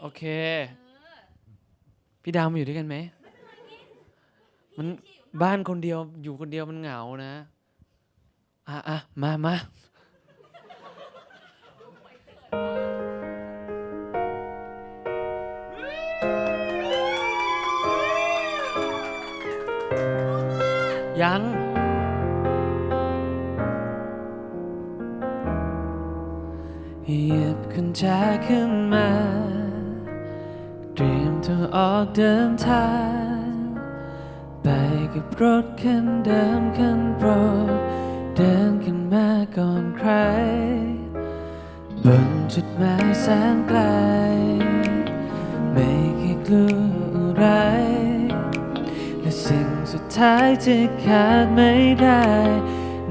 โอเค พี่ดาวมาอยู่ด้วยกันไหม มันบ้านคนเดียวอยู่คนเดียวมันเหงานะ อะอะมามายัง เหยียบกุญแจขึ้นมา ตรียมตัวออกเดินทาง ไปกับรถคันเดิมคันโปรด เดินขึ้นมาก่อนใคร บนจุดหมายแสนไกล ไม่เคยกลัวอะไร และสิ่งสุดท้ายที่ขาดไม่ได้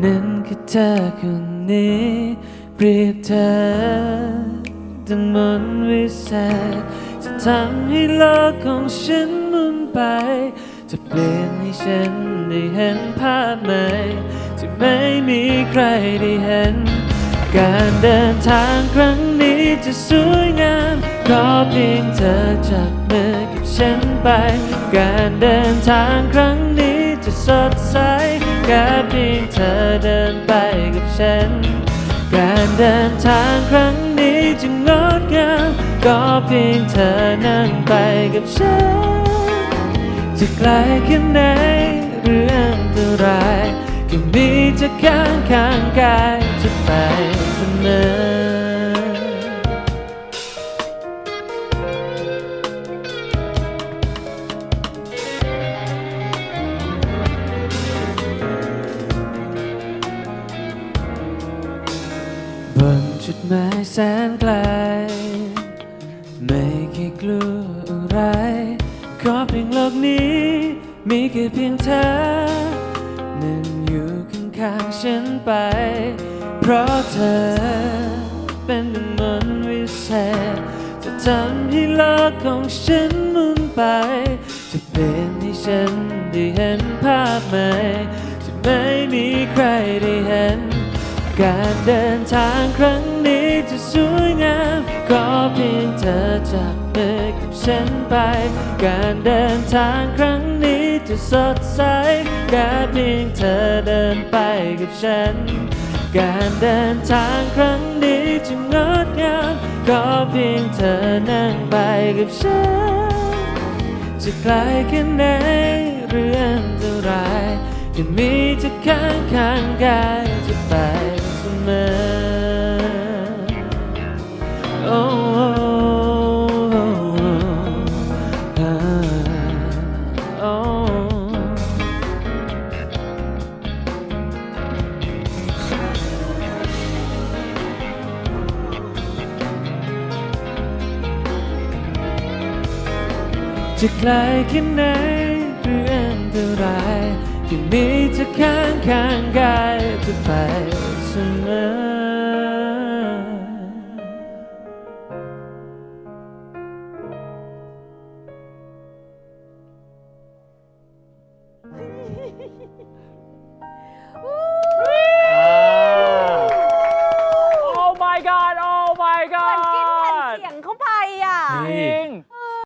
นั่นคือเธอคนนี้เปรียบเธอดังมนต์วิเศษ ทำให้โลกของฉันหมุนไป จะเปลี่ยนให้ฉันได้เห็นภาพใหม่ที่ไม่มีใครได้เห็น การเดินทางครั้งนี้จะสวยงามขอเพียงเธอจับมือกับฉันไป การเดินทางครั้งนี้จะสดใสแค่เพียงเธอเดินไปกับฉัน การเดินทางครั้งนี้จะงด ก็เพียงเธอนั่งไปกับฉัน จะไกลแค่ไหนหรืออันตรายก็มีจะข้างข้างกายจะไปเสมอบนจุดหมายแสนไกล กลัวอะไรขอเพียงโลกนี้ มีแค่เพียงเธอนั่งอยู่ข้างๆฉันไป เพราะเธอ เป็นดังมนต์วิเศษจะทำให้โลกของฉันหมุนไป จะเป็นให้ฉันได้เห็นภาพใหม่ที่ไม่มีใครได้เห็น การเดินทางครั้งนี้จะสวยงาม ขอเพียงเธอจับมือกับฉันไป การเดินทางครั้งนี้จะสดใสแค่เพียงเธอเดินไปกับฉัน การเดินทางครั้งนี้จะงดงามขอเพียงเธอนั่งไปกับฉัน จะไกลแค่ไหนหรืออันตรายก็มีจะข้างข้างกาย จะไกลแค่ไหนเรื่องเท่ายที่มีจะข้างข้างกายจะไปเสมอ